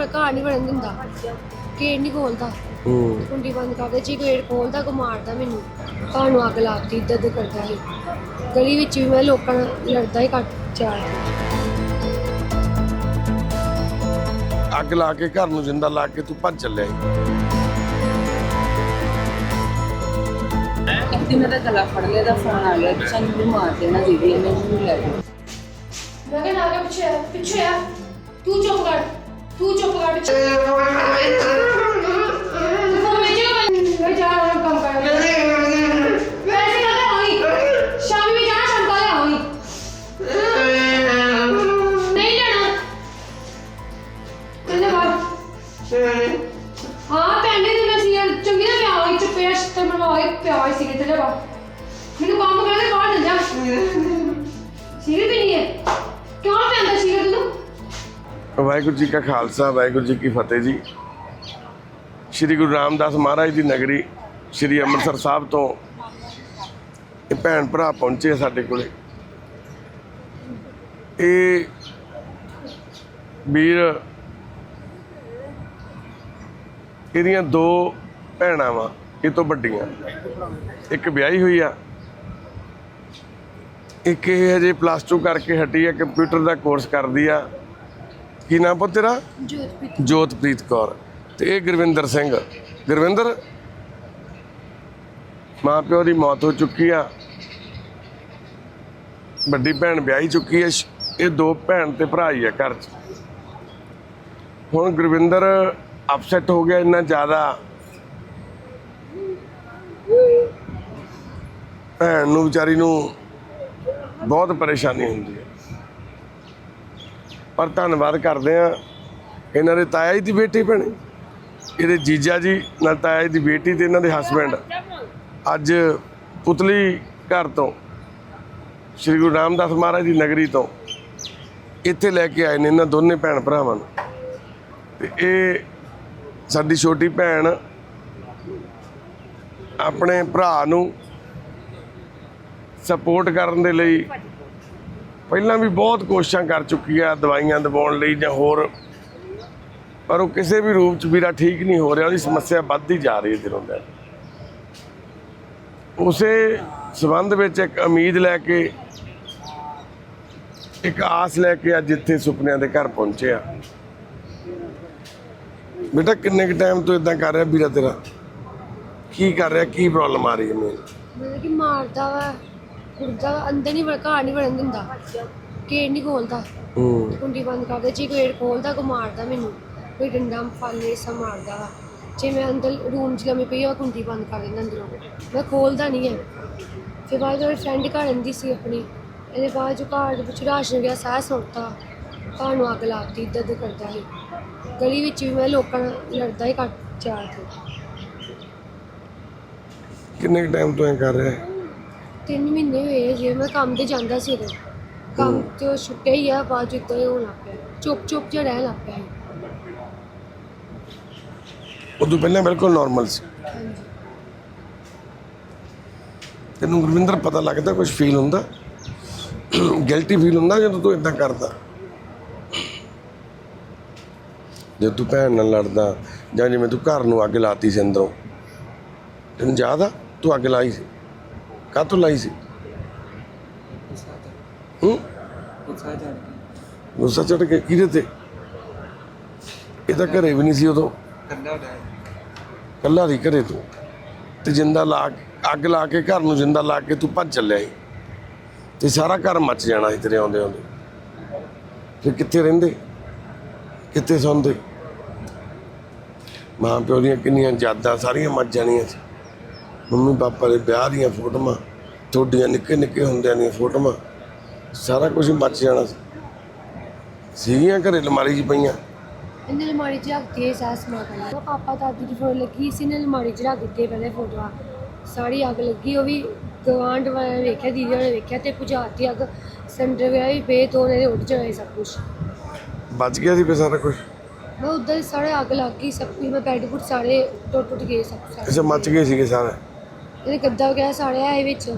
ਵੜ ਘਰ ਨਹੀਂ ਵੜਨ ਦਿੰਦਾ। ਗੇਟ ਨਹੀਂ ਖੋਲਦਾ। ਹੂੰ। ਕੁੰਡੀ ਬੰਦ ਕਰਦਾ ਜੇ ਗੇਟ ਖੋਲਦਾ ਕੋ ਮਾਰਦਾ ਮੈਨੂੰ। ਘਰ ਨੂੰ ਅੱਗ ਲਾਤੀ ਉੱਧਰ ਕਰਦਾ ਸੀ ਗਲੀ ਵਿੱਚ ਵੀ ਮੈਂ ਲੋਕਾਂ ਨਾਲ ਲੜਦਾ ਹੀ ਕੱਟ ਚਾਰ ਅੱਗ ਲਾ ਕੇ ਘਰ ਨੂੰ ਜਿੰਦਾ ਲਾ ਕੇ ਤੂੰ ਭੱਜ ਚੱਲਿਆ ਸੀ। ਇੱਕ ਦਿਨ ਦਾ ਗਲਾ ਫੜ ਲਿਆ ਦਾ ਫੋਨ ਆ ਗਿਆ ਕਿ ਸਾਨੂੰ ਵੀ ਮਾਰ ਦੇਣਾ ਦੀਦੀ ਇਹਨੇ ਮੈਨੂੰ ਲੈ ਜਾਓ ਮੈਂ ਕਿਹਾ ਨਾ ਕੇ ਪਿੱਛੇ ਆ, ਪਿੱਛੇ ਆ। ਤੂੰ ਚੁੱਪ ਕਰ। ਤੂੰ ਚੁੱਪ ਕਰ ਪਿੱਛੇ ਤੂੰ ਮੈਂ ਜਾ ਮੈਂ ਜਾ ਰਿਹਾ ਕੰਮ ਕਰ ਵੈਸੇ ਕਦੇ ਹੋਈ ਸ਼ਾਮੀ ਵੀ ਜਾਣਾ ਸ਼ਾਮ ਕਦੇ ਹੋਈ ਨਹੀਂ ਲੈਣਾ ਕਹਿੰਦੇ ਬਾਹਰ ਹਾਂ ਪੈਂਦੇ ਤੇ ਮੈਂ ਸੀ ਚੰਗੀ ਨਾ ਪਿਆ ਹੋਈ ਚੁੱਪਿਆ ਤੇ ਮੈਂ ਹੋਈ ਪਿਆ ਹੋਈ ਸੀ ਕਿਤੇ ਲਵਾ ਮੈਨੂੰ ਕੰਮ ਕਰਦੇ ਬਾਹਰ ਨਾ ਜਾ ਸੀਰੀ ਵੀ ਨਹੀਂ ਹੈ ਕਿਉਂ ਪੈਂਦਾ ਸੀਰੀ ਤੈਨੂੰ ਵਾਹਿਗੁਰੂ ਜੀ ਕਾ ਖਾਲਸਾ, ਵਾਹਿਗੁਰੂ ਜੀ ਕੀ ਫਤਿਹ ਜੀ। ਸ੍ਰੀ ਗੁਰੂ ਰਾਮਦਾਸ ਮਹਾਰਾਜ ਦੀ ਨਗਰੀ ਸ੍ਰੀ ਅੰਮ੍ਰਿਤਸਰ ਸਾਹਿਬ ਤੋਂ ਇਹ ਭੈਣ ਭਰਾ ਪਹੁੰਚੇ ਆ ਸਾਡੇ ਕੋਲੇ। ਇਹ ਵੀਰ, ਇਹਦੀਆਂ ਦੋ ਭੈਣਾਂ ਵਾ, ਇਹ ਤੋਂ ਵੱਡੀਆਂ। ਇੱਕ ਵਿਆਹੀ ਹੋਈ ਆ। ਇੱਕ ਇਹ ਹਜੇ ਪਲੱਸ 2 ਕਰਕੇ ਹਟੀ ਆ, ਕੰਪਿਊਟਰ ਦਾ ਕੋਰਸ ਕਰਦੀ ਆ। ਕੀ ਨਾਮ ਪੁੱਤ ਤੇਰਾ? ਜੋਤਪ੍ਰੀਤ ਜੋਤਪ੍ਰੀਤ ਕੌਰ। ਤੇ ਇਹ ਗੁਰਵਿੰਦਰ ਸਿੰਘ। ਗੁਰਵਿੰਦਰ ਮਾਂ ਪਿਓ ਦੀ ਮੌਤ ਹੋ ਚੁੱਕੀ ਆ। ਵੱਡੀ ਭੈਣ ਵਿਆਹੀ ਚੁੱਕੀ ਹੈ ਇਹ ਦੋ ਭੈਣ ਤੇ ਭਰਾ ਹੀ ਆ ਘਰ 'ਚ। ਹੁਣ ਗੁਰਵਿੰਦਰ ਅਪਸੈਟ ਹੋ ਗਿਆ ਇੰਨਾ ਜ਼ਿਆਦਾ। ਭੈਣ ਨੂੰ ਵਿਚਾਰੀ ਨੂੰ ਬਹੁਤ ਪਰੇਸ਼ਾਨੀ ਹੁੰਦੀ ਹੈ ਪਰ ਧੰਨਵਾਦ ਕਰਦੇ ਆ ਇਹਨਾਂ ਦੇ ਤਾਇਆ ਜੀ ਦੀ ਬੇਟੀ ਭੈਣੇ। ਇਹਦੇ ਜੀਜਾ ਜੀ ਨਾਲ ਤਾਇਆ ਜੀ ਦੀ ਬੇਟੀ ਤੇ ਇਹਨਾਂ ਦੇ ਹਸਬੰਡ ਅੱਜ ਪੁਤਲੀ ਘਰ ਤੋਂ ਸ੍ਰੀ ਗੁਰੂ ਰਾਮਦਾਸ ਮਹਾਰਾਜ ਦੀ ਨਗਰੀ ਤੋਂ ਇੱਥੇ ਲੈ ਕੇ ਆਏ ਨੇ ਇਹਨਾਂ ਦੋਨੇ ਭੈਣ ਭਰਾਵਾਂ ਨੂੰ। ਤੇ ਇਹ ਸਾਡੀ ਛੋਟੀ ਭੈਣ ਆਪਣੇ ਭਰਾ ਨੂੰ ਸਪੋਰਟ ਕਰਨ ਦੇ ਲਈ ਪਹਿਲਾਂ ਵੀ ਬਹੁਤ ਕੋਸ਼ਿਸ਼ਾਂ ਕਰ ਚੁੱਕੀ ਆ ਦਵਾਈਆਂ ਦਿਵਾਉਣ ਲਈ ਜਾਂ ਹੋਰ, ਪਰ ਉਹ ਕਿਸੇ ਵੀ ਰੂਪ ਚ ਵੀਰਾ ਠੀਕ ਨਹੀਂ ਹੋ ਰਿਹਾ, ਉਹਦੀ ਸਮੱਸਿਆ ਵੱਧਦੀ ਜਾ ਰਹੀ ਹੈ ਦਿਨੋਂ ਦਿਨ। ਉਸੇ ਸਬੰਧ ਵਿੱਚ ਇੱਕ ਉਮੀਦ ਲੈ ਕੇ, ਇੱਕ ਆਸ ਲੈ ਕੇ ਅੱਜ ਇੱਥੇ ਸੁਪਨਿਆਂ ਦੇ ਘਰ ਪਹੁੰਚੇ ਆ। ਬੇਟਾ, ਕਿੰਨੇ ਕੁ ਟਾਈਮ ਤੋਂ ਇਦਾਂ ਕਰ ਰਿਹਾ ਵੀਰਾ ਤੇਰਾ? ਕੀ ਕਰ ਰਿਹਾ? ਕੀ ਪ੍ਰੋਬਲਮ ਆ ਰਹੀ ਹੈ ਮੈਨੂੰ ਕਿ ਮਾਰਦਾ ਵਾ। ਕੁੜਦਾ ਵਾ ਅੰਦਰ ਨਹੀਂ ਵੜ ਘਰ ਨਹੀਂ ਵੜਨ ਦਿੰਦਾ। ਗੇਟ ਨਹੀਂ ਖੋਲਦਾ। ਹੂੰ। ਕੁੰਡੀ ਬੰਦ ਕਰਦਾ ਜੇ ਗੇਟ ਖੋਲਦਾ ਕੋ ਮਾਰਦਾ ਮੈਨੂੰ। ਕੋਈ ਡੰਡਾ ਫਾਲੇ ਸਾ ਮਾਰਦਾ ਵਾ। ਜੇ ਮੈਂ ਅੰਦਰ ਰੂਮ 'ਚ ਲੰਮੀ ਪਈ ਆ ਕੁੰਡੀ ਬੰਦ ਕਰ ਦਿੰਦਾ ਅੰਦਰੋਂ। ਮੈਂ ਖੋਲਦਾ ਨਹੀਂ ਹੈ ਫਿਰ ਬਾਅਦ ਉਹ ਫਰੈਂਡ ਘਰ ਰਹਿੰਦੀ ਸੀ ਆਪਣੀ। ਇਹਦੇ ਬਾਅਦ ਜੋ ਘਰ ਦੇ ਵਿੱਚ ਰਾਸ਼ਨ ਗਿਆ ਸਾਹ ਸੁੱਟਤਾ। ਘਰ ਨੂੰ ਅੱਗ ਲਾਤੀ ਇੱਧਰ ਉੱਧਰ ਕਰਦਾ ਸੀ। ਗਲੀ ਵਿੱਚ ਵੀ ਮੈਂ ਲੋਕਾਂ ਨਾਲ ਲੜਦਾ ਹੀ ਕੱਟ ਚਾਰ ਤੇ ਕਿੰਨੇ ਟਾਈਮ ਤੋਂ ਇਹ ਕਰ ਰਿਹਾ? ਹੈ? ਤਿੰਨ ਮਹੀਨੇ ਹੋਏ ਆ ਜੇ ਮੈਂ ਕੰਮ ਤੇ ਜਾਂਦਾ ਸੀ ਉਦੋਂ। ਕੰਮ ਤੇ ਉਹ ਛੁੱਟਿਆ ਹੀ ਆ ਬਾਅਦ ਜਿੱਦਾਂ ਹੀ ਹੋਣ ਲੱਗ ਪਿਆ। ਚੁੱਪ ਚੁੱਪ ਜਿਹਾ ਰਹਿਣ ਲੱਗ ਪਿਆ ਸੀ। ਉਦੋਂ ਪਹਿਲਾਂ ਬਿਲਕੁਲ ਨਾਰਮਲ ਸੀ। ਹਾਂਜੀ। ਤੈਨੂੰ ਗੁਰਵਿੰਦਰ ਪਤਾ ਲੱਗਦਾ ਕੁਝ ਫੀਲ ਹੁੰਦਾ? ਗਿਲਟੀ ਫੀਲ ਹੁੰਦਾ ਜਦੋਂ ਤੂੰ ਇਦਾਂ ਕਰਦਾ? ਜੇ ਤੂੰ ਭੈਣ ਨਾਲ ਲੜਦਾ ਜਾਂ ਜਿਵੇਂ ਤੂੰ ਘਰ ਨੂੰ ਅੱਗ ਲਾਤੀ ਸੀ ਅੰਦਰੋਂ। ਤੈਨੂੰ ਯਾਦ ਆ? ਤੂੰ ਅੱਗ ਲਾਈ ਸੀ? ਕਾਹਤੋਂ ਲਾਈ ਸੀ? ਹੂੰ? ਗੁੱਸਾ ਚੜ ਕੇ ਕਿਹਦੇ ਤੇ? ਇਹ ਤਾਂ ਘਰੇ ਵੀ ਨਹੀਂ ਸੀ ਉਦੋਂ। ਕੱਲਾ ਦੀ ਘਰੇ ਤੂੰ। ਤੇ ਜਿੰਦਾ ਲਾ ਕੇ- ਅੱਗ ਲਾ ਕੇ, ਘਰ ਨੂੰ ਜਿੰਦਾ ਲਾ ਕੇ ਤੂੰ ਭੱਜ ਚੱਲਿਆ ਸੀ। ਤੇ ਸਾਰਾ ਘਰ ਮੱਚ ਜਾਣਾ ਸੀ ਤੇਰੇ ਆਉਂਦੇ ਆਉਂਦੇ। ਫਿਰ ਕਿੱਥੇ ਰਹਿੰਦੇ? ਕਿੱਥੇ ਸੌਂਦੇ? ਮਾਂ ਪਿਓ ਦੀਆਂ ਕਿੰਨੀਆਂ ਯਾਦਾਂ, ਸਾਰੀਆਂ ਮੱਚ ਜਾਣੀਆਂ ਸੀ। ਮੰਮੀ ਪਾਪਾ ਦੇ ਵਿਆਹ ਦੀਆਂ ਫੋਟੋਆਂ ਤੁਹਾਡੀਆਂ ਨਿੱਕੇ ਨਿੱਕੇ ਹੁੰਦਿਆਂ ਦੀਆਂ ਫੋਟੋਆਂ ਸਾਰਾ ਕੁਝ ਮੱਚ ਜਾਣਾ ਸੀ। ਸੀਗੀਆਂ ਘਰੇ ਅਲਮਾਰੀ 'ਚ ਪਈਆਂ। ਇਹਨੇ ਅਲਮਾਰੀ 'ਚ ਰੱਖ ਦਿੱਤੀ ਸਾਹ ਸਮਾ ਕਰ ਪਾਪਾ ਦਾਦੀ ਦੀ ਫੋਟੋ ਲੱਗੀ ਸੀ ਨੇ ਅਲਮਾਰੀ 'ਚ ਰੱਖ ਦਿੱਤੀ ਪਹਿਲੇ ਫੋਟੋਆਂ। ਸਾਰੀ ਅੱਗ ਲੱਗੀ ਉਹ ਵੀ ਗਵਾਂਢ ਵਾਲਿਆਂ ਨੇ ਵੇਖਿਆ ਦੀਦੀ ਨੇ ਵੇਖਿਆ ਤੇ ਪੁਜਾਤੀ ਅੱਗ ਸਿਲੰਡਰ ਵਿਆਹ ਵੀ ਪੇ ਤੋਂ ਨੇ ਉੱਡ ਜਾਏ ਸਭ ਕੁਝ ਬਚ ਗਿਆ ਸੀ ਫਿਰ ਸਾਰਾ ਕੁਝ ਮੈਂ ਉਧਰ ਸਾਰੇ ਅੱਗ ਲੱਗ ਗਈ ਸਭ ਕੁਝ ਮੈਂ ਬੈੱਡ ਬੁੱਡ ਸਾਰੇ ਟੁੱਟ ਟੁੱਟ ਗਏ ਸਭ ਸਾਰੇ। ਅੱਛਾ ਮੱਚ ਗਏ ਸੀਗੇ ਸਾਰੇ? ਇਹਦੇ ਗੱਦਾ ਵਗੈਰਾ ਸਾਰੇ ਆਏ ਵਿੱਚ।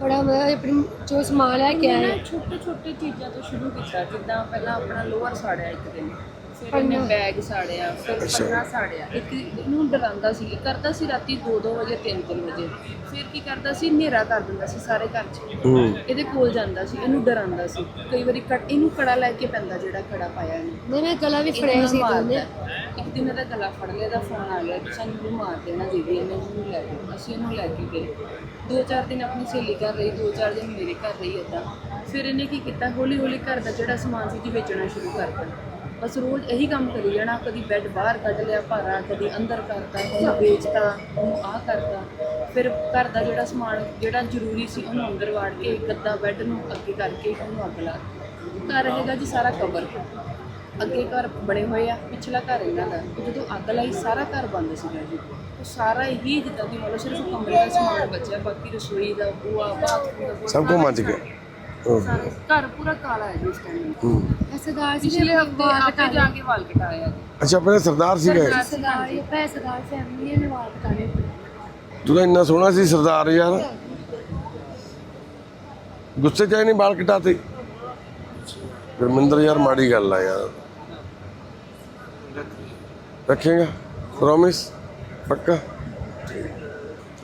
ਬੜਾ ਮੈਂ ਆਪਣੀ ਜੋ ਸਮਾਨ ਲੈ ਕੇ ਆਇਆ ਛੋਟੇ ਛੋਟੇ ਚੀਜ਼ਾਂ ਤੋਂ ਸ਼ੁਰੂ ਕੀਤਾ, ਜਿੱਦਾਂ ਪਹਿਲਾਂ ਆਪਣਾ ਲੋਅਰ ਸਾੜਿਆ ਇੱਕ ਦਿਨ। ਫਿਰ ਇਹਨੇ ਬੈਗ ਸਾੜਿਆ ਫਿਰ ਅੱਛਾ। ਪੰਨਾ ਸਾੜਿਆ। ਇੱਕ ਇਹਨੂੰ ਡਰਾਉਂਦਾ ਸੀ ਕਰਦਾ ਸੀ ਰਾਤੀ 2-2 ਵਜੇ 3-3 ਵਜੇ। ਫਿਰ ਕੀ ਕਰਦਾ ਸੀ ਹਨੇਰਾ ਕਰ ਦਿੰਦਾ ਸੀ ਸਾਰੇ ਘਰ 'ਚ। ਹੂੰ। ਇਹਦੇ ਕੋਲ ਜਾਂਦਾ ਸੀ ਇਹਨੂੰ ਡਰਾਉਂਦਾ ਸੀ। ਕਈ ਵਾਰੀ ਕੜ ਇਹਨੂੰ ਕੜਾ ਲੈ ਕੇ ਪੈਂਦਾ ਜਿਹੜਾ ਕੜਾ ਪਾਇਆ ਇਹਨੇ। ਨਹੀਂ ਮੈਂ ਗਲਾ ਵੀ ਫੜਿਆ ਇਹਨੂੰ ਸੀ ਮਾਰਦਾ। ਦੋਨੇ। ਇੱਕ ਦਿਨ ਇਹਦਾ ਗਲਾ ਫੜ ਲਿਆ ਦਾ ਫੋਨ ਆ ਗਿਆ ਕਿ ਸਾਨੂੰ ਵੀ ਮਾਰ ਦੇਣਾ ਦੀਦੀ ਇਹਨੇ ਉਹਨੂੰ ਲੈ ਅਸੀਂ ਇਹਨੂੰ ਲੈ ਕੇ ਗਏ। ਦੋ ਚਾਰ ਦਿਨ ਆਪਣੀ ਸਹੇਲੀ ਘਰ ਰਹੀ ਦੋ ਚਾਰ ਦਿਨ ਮੇਰੇ ਘਰ ਰਹੀ ਏਦਾਂ। ਫਿਰ ਇਹਨੇ ਕੀ ਕੀਤਾ ਹੌਲੀ ਹੌਲੀ ਘਰ ਦਾ ਜਿਹੜਾ ਸਮਾਨ ਸੀ ਜੀ ਵੇਚਣਾ ਸ਼ੁਰੂ ਕਰਤਾ ਬਸ ਰੋਜ਼ ਇਹੀ ਕੰਮ ਕਰੀ ਜਾਣਾ ਕਦੀ ਬੈੱਡ ਬਾਹਰ ਕੱਢ ਲਿਆ ਭਾਰਾ ਕਦੀ ਅੰਦਰ ਕਰਤਾ ਉਹਨੂੰ ਵੇਚਤਾ ਉਹਨੂੰ ਆਹ ਕਰਤਾ ਫਿਰ ਘਰ ਦਾ ਜਿਹੜਾ ਸਮਾਨ ਜਿਹੜਾ ਜ਼ਰੂਰੀ ਸੀ ਉਹਨੂੰ ਅੰਦਰ ਵਾੜ ਕੇ ਗੱਦਾ ਬੈੱਡ ਨੂੰ ਅੱਗੇ ਕਰਕੇ ਉਹਨੂੰ ਅੱਗ ਲਾ। ਘਰ ਹੈਗਾ ਜੀ ਸਾਰਾ ਕਵਰ ਅੱਗੇ ਘਰ ਬਣੇ ਹੋਏ ਆ ਪਿਛਲਾ ਘਰ ਇਹਨਾਂ ਦਾ ਜਦੋਂ ਅੱਗ ਲਾਈ ਸਾਰਾ ਘਰ ਬੰਦ ਸੀਗਾ ਜੀ ਉਹ ਸਾਰਾ ਹੀ ਜਿੱਦਾਂ ਦੀ ਮਤਲਬ ਸਿਰਫ ਕਮਰੇ ਦਾ ਸਮਾਨ ਬਚਿਆ ਬਾਕੀ ਰਸੋਈ ਦਾ ਬੂਆ ਬਾਥਰੂਮ ਦਾ ਸਭ ਕੁਝ ਮੱਚ ਗਿਆ। ਸਾਰੇ ਘਰ ਪੂਰਾ ਕਾਲਾ ਹੈ ਜੀ ਇਸ ਟਾਈਮ ਹੂੰ। ਇਹ ਸਰਦਾਰ ਜੀ ਪਿਛਲੇ ਹਫ਼ਤੇ ਆਪੇ ਜਾ ਕੇ ਵਾਲ ਕਟਾਇਆ ਜੀ। ਅੱਛਾ ਆਪਣੇ ਸਰਦਾਰ ਸੀਗਾ? ਇਹ? ਸਰਦਾਰ ਇਹ ਭੈ ਸਰਦਾਰ ਫੈਮਿਲੀ ਨੇ ਵਾਰ ਕਟਾਣੇ ਤੂੰ ਤਾਂ ਇੰਨਾ ਸੋਹਣਾ ਸੀ ਸਰਦਾਰ ਯਾਰ। ਗੁੱਸੇ ਚ ਆਏ ਨਹੀਂ ਬਾਲ ਕਟਾਤੇ? ਗੁਰਮਿੰਦਰ ਯਾਰ ਮਾੜੀ ਗੱਲ ਆ ਯਾਰ। ਰੱਖੇਗਾ? ਪ੍ਰੋਮਿਸ ਪੱਕਾ?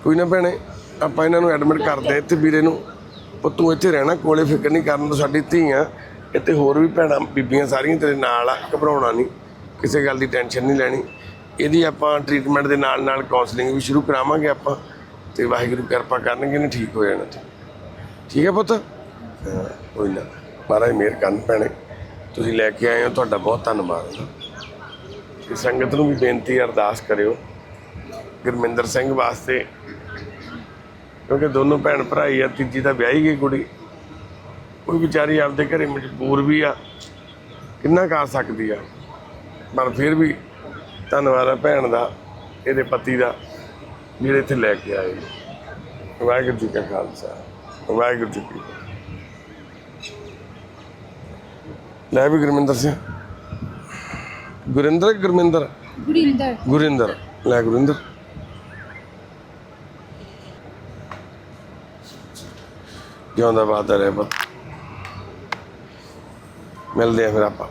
ਕੋਈ ਨਾ ਭੈਣੇ ਆਪਾਂ ਇਹਨਾਂ ਨੂੰ ਐਡਮਿਟ ਕਰਦੇ ਇੱਥੇ ਵੀਰੇ ਨੂੰ। ਉਹ ਤੂੰ ਇੱਥੇ ਰਹਿਣਾ, ਕੋਲੇ ਫਿਕਰ ਨਹੀਂ ਕਰਨ ਤੋਂ ਸਾਡੀ ਧੀ ਆ। ਇੱਥੇ ਹੋਰ ਵੀ ਭੈਣਾਂ, ਬੀਬੀਆਂ ਸਾਰੀਆਂ ਤੇਰੇ ਨਾਲ ਆ ਘਬਰਾਉਣਾ ਨਹੀਂ। ਕਿਸੇ ਗੱਲ ਦੀ ਟੈਨਸ਼ਨ ਨਹੀਂ ਲੈਣੀ। ਇਹਦੀ ਆਪਾਂ ਟ੍ਰੀਟਮੈਂਟ ਦੇ ਨਾਲ ਨਾਲ ਕਾਉਂਸਲਿੰਗ ਵੀ ਸ਼ੁਰੂ ਕਰਾਵਾਂਗੇ ਆਪਾਂ। ਤੇ ਵਾਹਿਗੁਰੂ ਕਿਰਪਾ ਕਰਨਗੇ ਨੇ ਠੀਕ ਹੋ ਜਾਣਾ ਠੀਕ ਹੈ ਪੁੱਤ? ਕੋਈ ਨਾ। ਮਹਾਰਾਜ ਮਿਹਰ ਕਰਨ ਪੈਣੇ ਤੁਸੀਂ ਲੈ ਕੇ ਆਏ ਹੋ, ਤੁਹਾਡਾ ਬਹੁਤ ਧੰਨਵਾਦ ਤੇ ਸੰਗਤ ਨੂੰ ਵੀ ਬੇਨਤੀ, ਅਰਦਾਸ ਕਰਿਓ। ਗੁਰਮਿੰਦਰ ਸਿੰਘ ਵਾਸਤੇ ਕਿਉਂਕਿ ਦੋਨੋਂ ਭੈਣ ਭਰਾ ਹੀ ਆ ਤੀਜੀ ਤਾਂ ਵਿਆਹੀ ਗਈ ਕੁੜੀ। ਕੋਈ ਵਿਚਾਰੀ ਆਪਦੇ ਘਰੇ ਮਜਬੂਰ ਵੀ ਆ ਕਿੰਨਾ ਕਰ ਸਕਦੀ ਆ। ਪਰ ਫਿਰ ਵੀ ਧੰਨਵਾਦ ਆ ਭੈਣ ਦਾ ਇਹਦੇ ਪਤੀ ਦਾ ਜਿਹੜੇ ਇੱਥੇ ਲੈ ਕੇ ਆਏ। ਵਾਹਿਗੁਰੂ ਜੀ ਕਾ ਖਾਲਸਾ ਵਾਹਿਗੁਰੂ ਜੀ ਕੀ। ਲੈ ਵੀ ਗੁਰਮਿੰਦਰ ਸਿੰਘ। ਗੁਰਿੰਦਰ ਗੁਰਮਿੰਦਰ? ਗੁਰਿੰਦਰ। ਗੁਰਿੰਦਰ ਲੈ ਗੁਰਿੰਦਰ। ਜਿਉਂਦਾ ਬਾਤ ਮਿਲਦੇ ਆ ਫਿਰ ਆਪਾਂ।